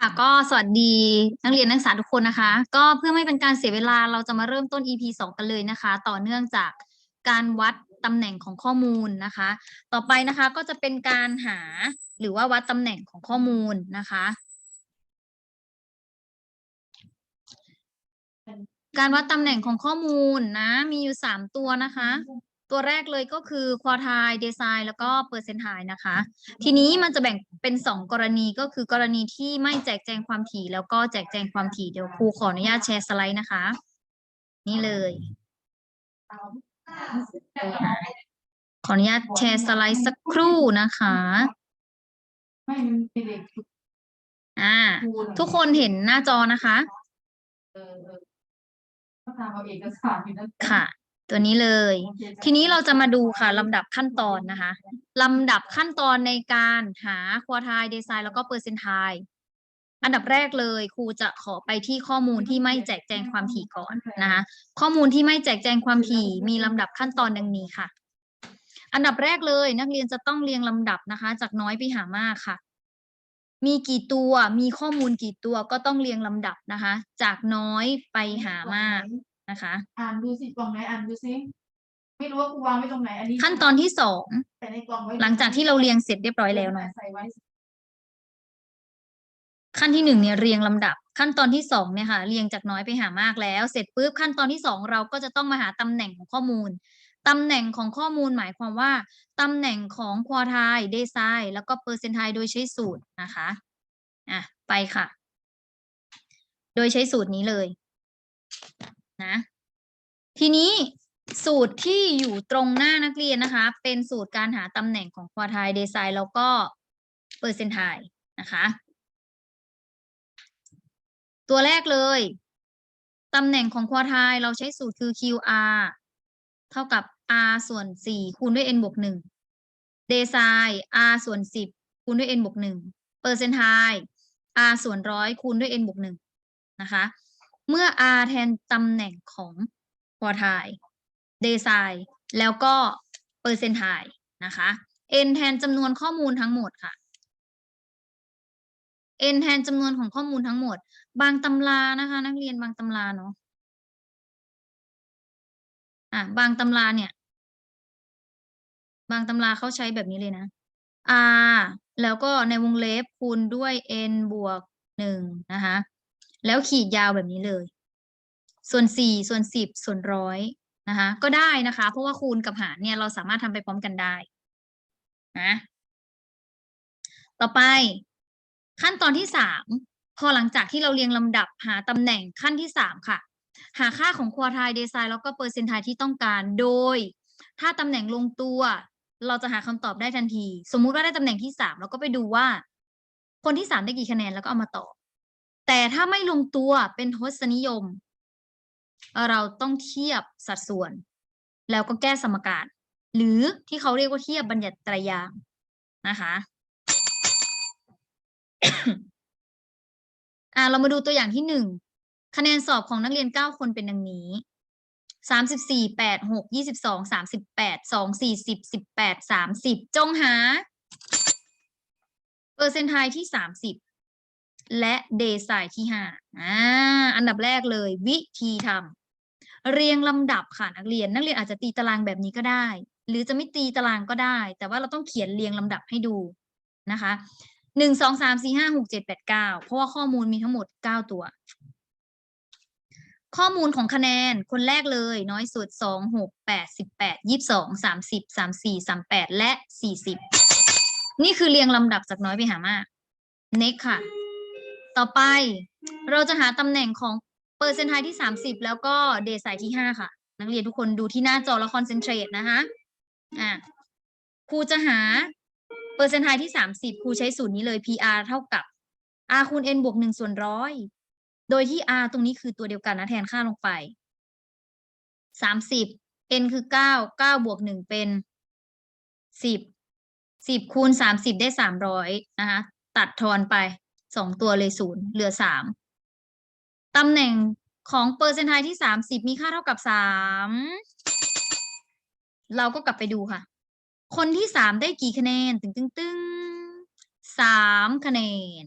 ค่ะก็สวัสดีนักเรียนนักศึกษาทุกคนนะคะ ก็เพื่อไม่เป็นการเสียเวลาเราจะมาเริ่มต้น EP สองกันเลยนะคะ ต่อเนื่องจากการวัดตำแหน่งของข้อมูลนะคะ ต่อไปนะคะก็จะเป็นการหาหรือว่าวัดตำแหน่งของข้อมูลนะคะ การวัดตำแหน่งของข้อมูลนะ มีอยู่สามตัวนะคะ ตัวแรกเลยก็คือควอไทเดซายแล้วก็เปอร์เซนต์ไทนะคะ ทีนี้มันจะแบ่งเป็นสองกรณีก็คือกรณีที่ไม่แจกแจงความถี่ แล้วก็แจกแจงความถี่เดี๋ยวครูขออนุญาตแชร์สไลด์นะคะ นี่เลยขออนุญาตแชร์สไลด์สักครู่นะคะไม่มันเป็นเด็กอ่าคูณทุกคนเห็นหน้าจอนะคะเออเออก็ตามเอาเอกสารอยู่นั่นค่ะ ตัวนี้เลยโอเคทีนี้เราจะมาดูค่ะลำดับขั้นตอนนะคะลำดับขั้นตอนในการหาควอไทเดซายแล้วก็เปอร์เซนต์ไทอันดับแรกเลยครูจะขอไปที่ข้อมูลที่ไม่แจกแจงความถี่ก่อนนะคะข้อมูลที่ไม่แจกแจงความถี่มีลำดับขั้นตอนดังนี้ค่ะ อันดับแรกเลยนักเรียนจะต้องเรียงลำดับนะคะ จากน้อยไปหามากค่ะ มีกี่ตัวมีข้อมูลกี่ตัวก็ต้องเรียงลำดับนะคะ จากน้อยไปหามาก นะคะอ่านดูสิกล่องไหนอ่านดูสิไม่รู้ว่ากูวางไว้ตรงไหนอันนี้ขั้นตอนที่สองแต่ในกล่องไว้หลังจากที่เราเรียงเสร็จเรียบร้อยแล้วเนาะใส่ไว้ขั้นที่หนึ่งเนี่ยเรียงลำดับ ขั้นตอนที่สองเนี่ยค่ะเรียงจากน้อยไปหามากแล้ว เสร็จปุ๊บขั้นตอนที่สองเราก็จะต้องมาหาตำแหน่งของข้อมูลตำแหน่งของข้อมูลหมายความว่าตำแหน่งของควอไทเดซายแล้วก็เปอร์เซนต์ไทโดยใช้สูตรนะคะอะไปค่ะ โดยใช้สูตรนี้เลย นะทีนี้สูตรที่อยู่ตรงหน้านักเรียนนะคะ เป็นสูตรการหาตำแหน่งของควอไทเดซายแล้วก็เปอร์เซนไทนะคะ ตัวแรกเลยตำแหน่งของควอไทเราใช้สูตรคือ QR เท่ากับ R ส่วน 4 คูณด้วย n บวก1เดซาย R ส่วน 10 คูณด้วย n บวก1เปอร์เซนต์ไท R ส่วนร้อยคูณด้วย n บวก1นะคะ เมื่อ R แทนตำแหน่งของควอไทเดซายแล้วก็เปอร์เซนต์ไทนะคะ n แทนจำนวนข้อมูลทั้งหมดค่ะ n แทนจำนวนของข้อมูลทั้งหมด บางตำรานะคะ นักเรียนบางตำราเนาะอะบางตำราเนี่ย บางตำราเขาใช้แบบนี้เลยนะ r แล้วก็ในวงเล็บคูณด้วย n บวกหนึ่งนะคะ แล้วขีดยาวแบบนี้เลย ส่วนสี่ส่วนสิบส่วนร้อยนะคะก็ได้นะคะ เพราะว่าคูณกับหารเนี่ยเราสามารถทำไปพร้อมกันได้นะต่อไป ขั้นตอนที่สามพอหลังจากที่เราเรียงลำดับหาตำแหน่งขั้นที่สามค่ะ หาค่าของควอไทเดซายแล้วก็เปอร์เซนไทที่ต้องการโดย ถ้าตำแหน่งลงตัว เราจะหาคำตอบได้ทันที สมมุติว่าได้ตำแหน่งที่สามเราก็ไปดูว่า คนที่สามได้กี่คะแนนแล้วก็เอามาตอบ แต่ถ้าไม่ลงตัวเป็นทศนิยม เราต้องเทียบสัดส่วน แล้วก็แก้สมการ หรือที่เขาเรียกว่าเทียบบัญญัติตรยางนะคะอ่าเรามาดูตัวอย่างที่หนึ่งคะแนนสอบของนักเรียนเก้าคนเป็นดังนี้สามสิบสี่แปดหกยี่สิบสองสามสิบแปดสองสี่สิบสิบแปดสามสิบจงหา เปอร์เซนต์ไทที่สามสิบ และเดซายที่ห้าอ่าอันดับแรกเลย วิธีทำเรียงลำดับค่ะนักเรียน นักเรียนอาจจะตีตารางแบบนี้ก็ได้ หรือจะไม่ตีตารางก็ได้ แต่ว่าเราต้องเขียนเรียงลำดับให้ดูนะคะหนึ่งสองสามสี่ห้าหกเจ็ดแปดเก้าเพราะว่าข้อมูลมีทั้งหมดเก้าตัว ข้อมูลของคะแนนคนแรกเลยน้อยสุดสองหกแปดสิบแปดยี่สิบสองสามสิบสามสี่สามแปดและสี่สิบนี่คือเรียงลำดับจากน้อยไปหามาก next ค่ะ ต่อไป เราจะหาตำแหน่งของเปอร์เซนต์ไทที่สามสิบแล้วก็เดซายที่ห้าค่ะ นักเรียนทุกคนดูที่หน้าจอแล้วคอนเซนเทรตนะคะอะครูจะหาเปอร์เซนต์ไทที่สามสิบครูใช้สูตรนี้เลย PR เท่ากับ R คูณ N บวกหนึ่งส่วนร้อยโดยที่ R ตรงนี้คือตัวเดียวกันนะแทนค่าลงไปสามสิบ N คือเก้าเก้าบวกหนึ่งเป็นสิบสิบคูณสามสิบได้สามร้อยนะคะ ตัดทอนไป สองตัวเลยศูนย์เหลือสามตำแหน่งของเปอร์เซนต์ไทที่สามสิบมีค่าเท่ากับสามเราก็กลับไปดูค่ะ คนที่สามได้กี่คะแนน ตึงตึงตึงสามคะแนน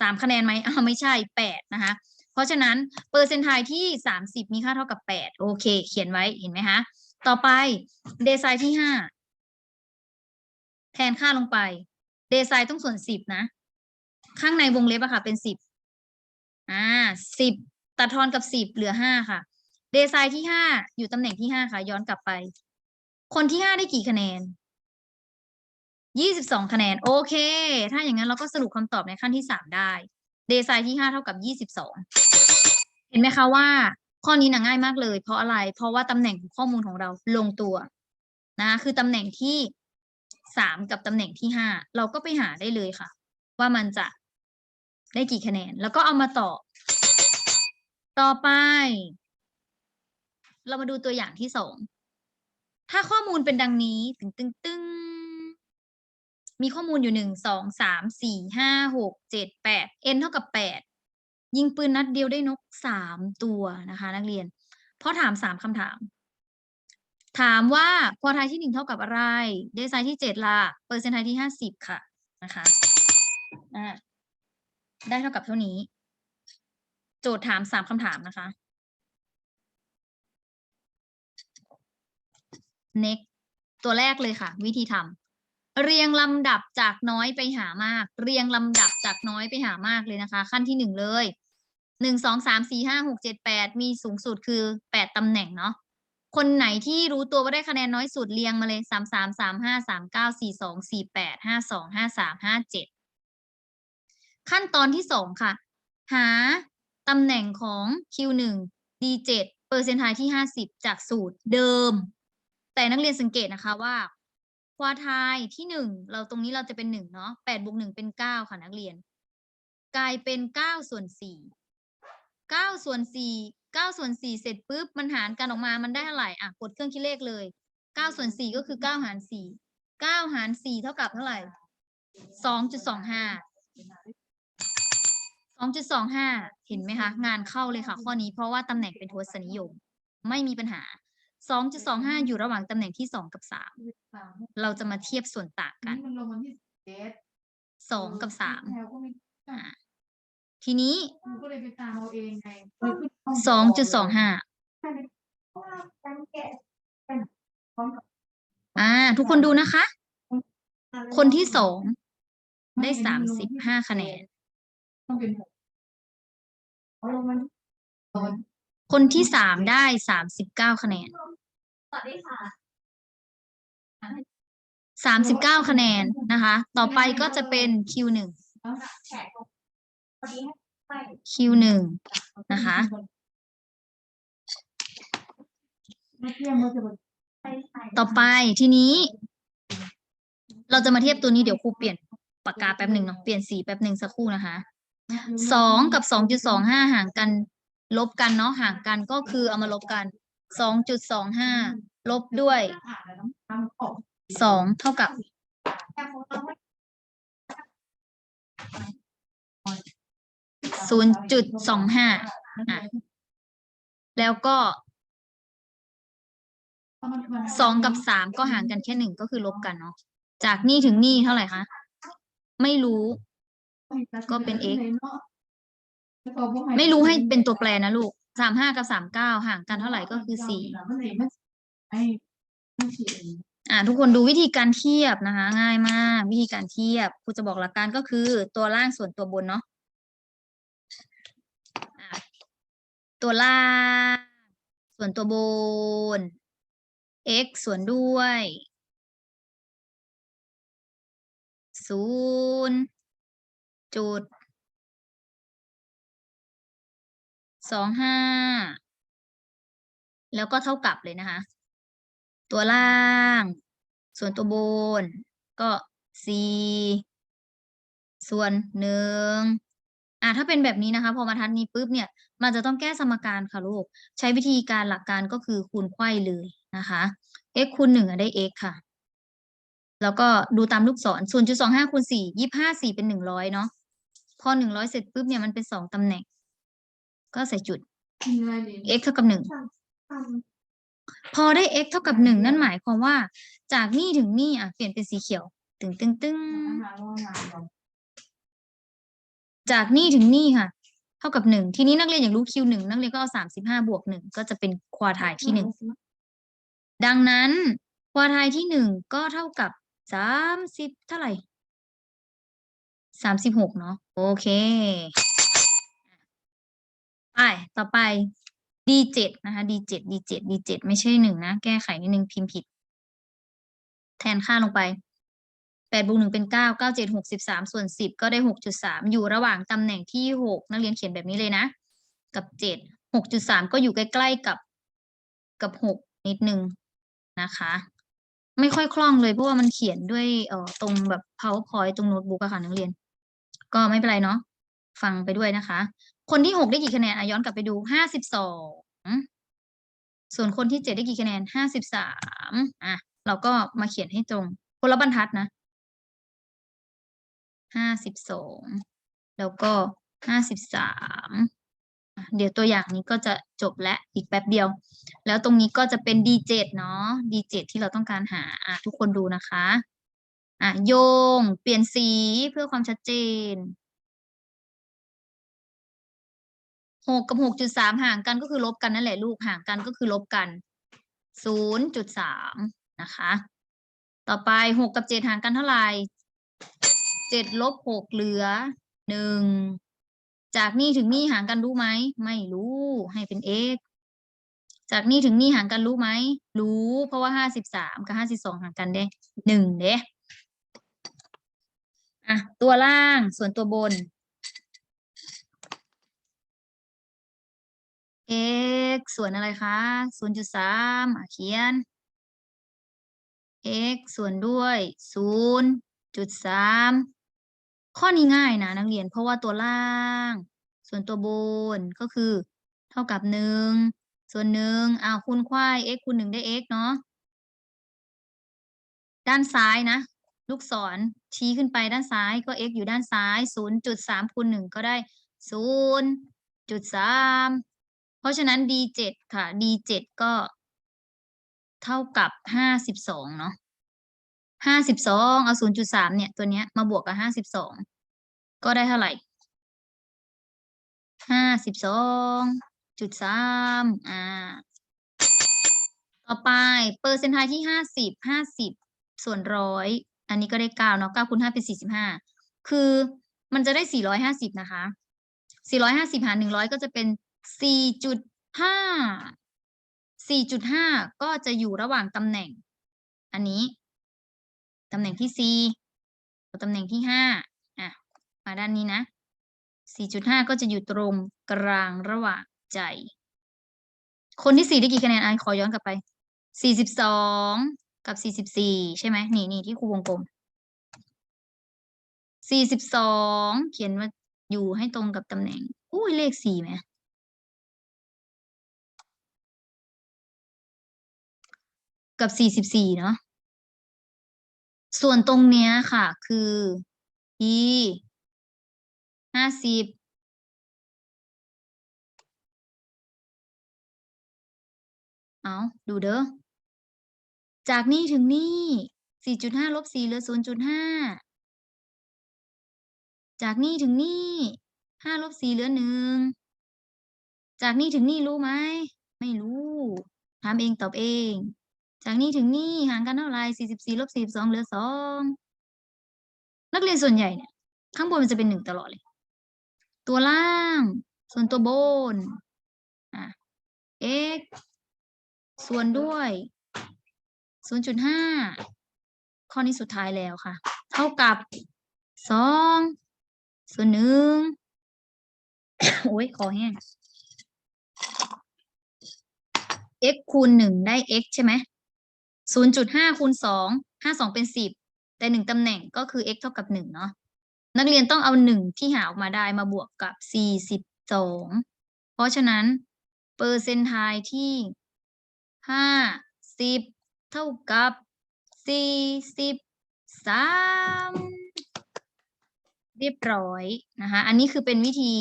สามคะแนนไหมอ้าวไม่ใช่แปดนะคะ เพราะฉะนั้นเปอร์เซนต์ไทที่สามสิบมีค่าเท่ากับแปดโอเค เขียนไว้เห็นไหมคะต่อไปเดซายที่ห้าแทนค่าลงไป เดซายต้องส่วนสิบนะ ข้างในวงเล็บอะค่ะ เป็นสิบอ่าสิบตัดทอนกับสิบเหลือห้าค่ะ เดซายที่ห้าอยู่ตำแหน่งที่ห้าค่ะ ย้อนกลับไป คนที่ห้าได้กี่คะแนนยี่สิบสองคะแนน โอเค ถ้าอย่างนั้นเราก็สรุปคำตอบในขั้นที่สามได้เดซายที่ห้าเท่ากับยี่สิบสองเห็นไหมคะว่า ข้อนี้นะง่ายมากเลย เพราะอะไร เพราะว่าตำแหน่งของข้อมูลของเราลงตัวนะคือตำแหน่งที่สามกับตำแหน่งที่ห้าเราก็ไปหาได้เลยค่ะ ว่ามันจะ ได้กี่คะแนน แล้วก็เอามาต่อ ต่อไป เรามาดูตัวอย่างที่สองถ้าข้อมูลเป็นดังนี้ ตึงตึงตึงมีข้อมูลอยู่หนึ่งสองสามสี่ห้าหกเจ็ดแปด n เท่ากับแปดยิงปืนนัดเดียวได้นกสามตัวนะคะ นักเรียน เพราะถามสามคำถาม ถามว่าควอไทยที่หนึ่งเท่ากับอะไร เดซายที่เจ็ดล่ะเปอร์เซ็นต์ไทยที่ห้าสิบค่ะนะคะอ่า ได้เท่ากับเท่านี้ โจทย์ถามสามคำถามนะคะ next ตัวแรกเลยค่ะ วิธีทำเรียงลำดับจากน้อยไปหามาก เรียงลำดับจากน้อยไปหามากเลยนะคะ ขั้นที่หนึ่งเลยหนึ่งสองสามสี่ห้าหกเจ็ดแปดมีสูงสุดคือแปดตำแหน่งเนาะคนไหนที่รู้ตัวว่าได้คะแนนน้อยสุดเรียงมาเลยสามสามสามห้าสามเก้าสี่สองสี่แปดห้าสองห้าสามห้าเจ็ด ขั้นตอนที่สองค่ะ หาตำแหน่งของ Q1 D7 เปอร์เซ็นต์ไทที่ห้าสิบจากสูตรเดิม แต่นักเรียนสังเกตนะคะว่า ควาไทายที่หนึ่งเราตรงนี้เราจะเป็นหนึ่งเนาะแปดบวกหนึ่งเป็นเก้าค่ะนักเรียน กลายเป็นเก้าส่วนสี่เก้าส่วนสี่เก้าส่วนสี่เสร็จปุ๊บ มันหารกันออกมามันได้เท่าไหร่อะกดเครื่องคิดเลขเลยเก้าส่วนสี่ก็คือเก้าหารสี่เก้าหารสี่เท่ากับเท่าไหร่สองจุด สองห้าสองจุดสองห้าเห็นไหมคะ งานเข้าเลยค่ะ ข้อนี้เพราะว่าตำแหน่งเป็นทศนิยม ไม่มีปัญหาสองจุดสองห้าอยู่ระหว่างตำแหน่งที่สองกับสามสามเราจะมาเทียบส่วนต่างอักันนนี้มันลงวันที่เจ็ดสองกับสามแถวก็ไม่อ่าทีนี้ครูก็เลยไปตามเอาเองไงสองจุดสองห้าอ่า ทุกคนดูนะคะ คนที่สองได้สามสิบห้าคะแนน ต้องเป็นหกเอาลงมันเอามันคนที่สามได้สามสิบเก้าคะแนนสวัสดีค่ะสามสิบเก้าคะแนนนะคะ ต่อไปก็จะเป็น Q หนึ่งแขกสวัสดีให้ Q หนึ่งนะคะไม่เที่ยงเราจะแบบไปใส่ต่อไปทีนี้ เราจะมาเทียบตัวนี้เดี๋ยวครูเปลี่ยนปากกาแป๊บหนึ่งเนาะเปลี่ยนสีแป๊บหนึ่งสักครู่นะคะ สองกับสองจุดสองห้าห่างกันลบกันเนาะห่างกันก็คือเอามาลบกันสองจุดสองห้าลบด้วยสองเท่ากับศูนย์จุดสองห้าแล้วก็สองกับสามก็ห่างกันแค่หนึ่งก็คือลบกันเนาะจากนี่ถึงนี่เท่าไหร่คะ ไม่รู้ ก็เป็น x ไม่รู้ให้เป็นตัวแปรนะลูกสามห้ากับสามเก้าห่างกันเท่าไหร่ก็คือสี่อ่า ทุกคนดูวิธีการเทียบนะคะ ง่ายมาก วิธีการเทียบครูจะบอกหลักการก็คือตัวล่างส่วนตัวบนเนาะอะตัวล่าง ส่วนตัวบน x ส่วนด้วยศูนย์ จุดสองห้าแล้วก็เท่ากับเลยนะคะ ตัวล่าง ส่วนตัวบน ก็สี่ส่วนหนึ่งอะถ้าเป็นแบบนี้นะคะ พอมาทัดนี้ปุ๊บเนี่ย มันจะต้องแก้สมการค่ะลูก ใช้วิธีการหลักการก็คือคูณไขว้เลยนะคะ x คูณหนึ่งอะได้ x ค่ะ แล้วก็ดูตามลูกศรศูนย์จุดสองห้าคูณสี่ยี่ห้าสี่เป็นหนึ่งร้อยเนาะ พอหนึ่งร้อยเสร็จปุ๊บเนี่ยมันเป็นสองตำแหน่ง ก็ใส่จุด x เท่ากับหนึ่งพอได้ x เท่ากับหนึ่งนั่นหมายความว่า จากนี่ถึงนี่อะเปลี่ยนเป็นสีเขียว ตึงตึงตึงจากนี่ถึงนี่ค่ะ เท่ากับหนึ่งทีนี้นักเรียนอยากรู้คิวหนึ่งนักเรียนก็เอาสามสิบห้าบวกหนึ่งก็จะเป็นควอไทายที่หนึ่งดังนั้นควอไทายที่หนึ่งก็เท่ากับสามสิบเท่าไหร่สามสิบหกเนาะ โอเคไปต่อไป D7 นะคะ D7 D7 D7 ไม่ใช่หนึ่งนะ แก้ไขนิดนึงพิมพ์ผิด แทนค่าลงไปแปดบวกหนึ่งเป็นเก้าเก้าเจ็ดหกสิบสามส่วนสิบก็ได้หกจุดสามอยู่ระหว่างตำแหน่งที่หกนักเรียนเขียนแบบนี้เลยนะ กับเจ็ดหกจุดสามก็อยู่ใกล้ๆกับ กับหกนิดนึงนะคะ ไม่ค่อยคล่องเลยเพราะว่ามันเขียนด้วยเอ่อตรงแบบ powerpoint ตรงโน้ตบุ๊กอะค่ะนักเรียน ก็ไม่เป็นไรเนาะฟังไปด้วยนะคะ คนที่หกได้กี่คะแนนอะย้อนกลับไปดูห้าสิบสองส่วนคนที่เจ็ดได้กี่คะแนนห้าสิบสามอะเราก็มาเขียนให้ตรงคนละบรรทัดนะห้าสิบสองแล้วก็ห้าสิบสามเดี๋ยวตัวอย่างนี้ก็จะจบและอีกแป๊บเดียว แล้วตรงนี้ก็จะเป็น D7 เนาะ D7 ที่เราต้องการหาทุกคนดูนะคะ อะโยง เปลี่ยนสีเพื่อความชัดเจนหกกับหกจุดสามห่างกันก็คือลบกันนั่นแหละลูกห่างกันก็คือลบกันศูนย์จุดสามนะคะ ต่อไปหกกับเจ็ดห่างกันเท่าไหร่เจ็ดลบหกเหลือหนึ่งจากนี่ถึงนี่ห่างกันรู้ไหม ไม่รู้ให้เป็น x จากนี่ถึงนี่ห่างกันรู้ไหม รู้ เพราะว่าห้าสิบสามกับห้าสิบสองห่างกันได้หนึ่งเด้ อะตัวล่างส่วนตัวบน x ส่วนอะไรคะศูนย์จุดสามเขียน x ส่วนด้วยศูนย์จุดสามข้อนี้ง่ายนะนักเรียนเพราะว่าตัวล่าง ส่วนตัวบนก็คือ เท่ากับหนึ่งส่วนหนึ่งอ้าวคูณควาย x คูณหนึ่งได้ x เนาะด้านซ้ายนะ ลูกศร ชี้ขึ้นไปด้านซ้ายก็ x อยู่ด้านซ้ายศูนย์จุดสามคูณหนึ่งก็ได้ศูนย์จุดสามเพราะฉะนั้น d7 ค่ะ d7 ก็ เท่ากับห้าสิบสองเนาะห้าสิบสองเอาศูนย์จุดสามเนี่ย ตัวเนี้ยมาบวกกับห้าสิบสองก็ได้เท่าไหร่ห้าสิบสองจุดสามอ่า ต่อไป เปอร์เซ็นต์ไทที่ห้าสิบห้าสิบส่วนร้อย อันนี้ก็ได้เก้าเนาะเก้าคูณห้าเป็นสี่สิบห้าคือมันจะได้สี่ร้อยห้าสิบนะคะสี่ร้อยห้าสิบหารหนึ่งร้อยก็จะเป็นสี่จุดห้าสี่จุดห้าก็จะอยู่ระหว่างตำแหน่ง อันนี้ตำแหน่งที่ C กับตำแหน่งที่ห้าอะมาด้านนี้นะ4.5ก็จะอยู่ตรงกลางระหว่างใจ คนที่สี่ได้กี่คะแนนไอขอย้อนกลับไป42 กับ 44 ใช่ไหมนี่นี่ที่ครูวงกลม 42 เขียนว่าอยู่ให้ตรงกับตำแหน่ง อุ้ยเลขสี่ไหมกับ 44 เนาะส่วนตรงเนี้ยค่ะ คือ e ห้าสิบเอาดูเด้อ จากนี่ถึงนี่สี่จุดห้าลบสี่เหลือศูนย์จุดห้าจากนี่ถึงนี่ห้าลบสี่เหลือหนึ่งจากนี่ถึงนี่รู้ไหม ไม่รู้ ถามเองตอบเอง จากนี่ถึงนี่ห่างกันเท่าไหร่สี่สิบสี่ลบสี่สองเหลือสองนักเรียนส่วนใหญ่เนี่ย ข้างบนมันจะเป็นหนึ่งตลอดเลย ตัวล่าง ส่วนตัวบน อะ x ส่วนด้วย 0.5ข้อนี้สุดท้ายแล้วค่ะ เท่ากับ2ส่วนหนึ่งโอ้ยคอแห้ง x คูณหนึ่งได้ x ใช่ไหม0.5คูณสองห้าสองเป็นสิบแต่หนึ่งตำแหน่งก็คือ x เท่ากับหนึ่งเนาะนักเรียนต้องเอาหนึ่งที่หาออกมาได้มาบวกกับสี่สิบสองเพราะฉะนั้น เปอร์เซนต์ไทที่ห้าสิบ เท่ากับสี่สิบสามเรียบร้อยนะคะอันนี้คือเป็นวิธี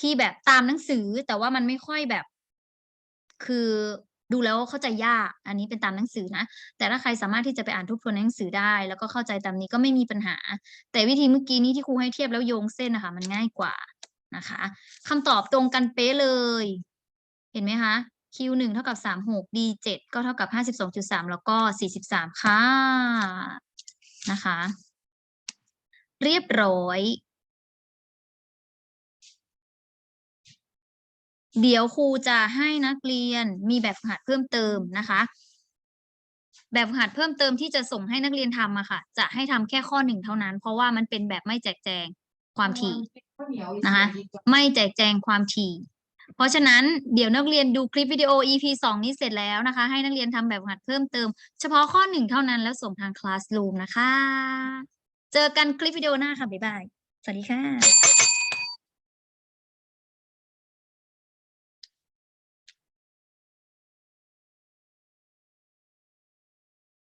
ที่แบบตามหนังสือแต่ว่ามันไม่ค่อยแบบ คือดูแล้วเข้าใจยาก อันนี้เป็นตามหนังสือนะ แต่ถ้าใครสามารถที่จะไปอ่านทบทวนในหนังสือได้ แล้วก็เข้าใจตามนี้ก็ไม่มีปัญหา แต่วิธีเมื่อกี้นี้ที่ครูให้เทียบแล้วโยงเส้นนะคะมันง่ายกว่านะคะคำตอบตรงกันเป๊ะเลย เห็นไหมคะ Q หนึ่งเท่ากับสามหก D เจ็ดก็เท่ากับห้าสิบสองจุดสามแล้วก็สี่สิบสามค่ะ นะคะ เรียบร้อย เดี๋ยวครูจะให้นักเรียนมีแบบฝึกหัดเพิ่มเติมนะคะ แบบฝึกหัดเพิ่มเติมที่จะส่งให้นักเรียนทำอะค่ะ จะให้ทำแค่ข้อหนึ่งเท่านั้น เพราะว่ามันเป็นแบบไม่แจกแจงความถี่นะคะ ไม่แจกแจงความถี่ เพราะฉะนั้นเดี๋ยวนักเรียนดูคลิปวิดีโอ EP สองนี้เสร็จแล้วนะคะ ให้นักเรียนทำแบบหัดเพิ่มเติม เฉพาะข้อหนึ่งเท่านั้นแล้วส่งทาง Classroom นะคะ เจอกันคลิปวิดีโอหน้าค่ะ บ๊ายบาย สวัสดีค่ะ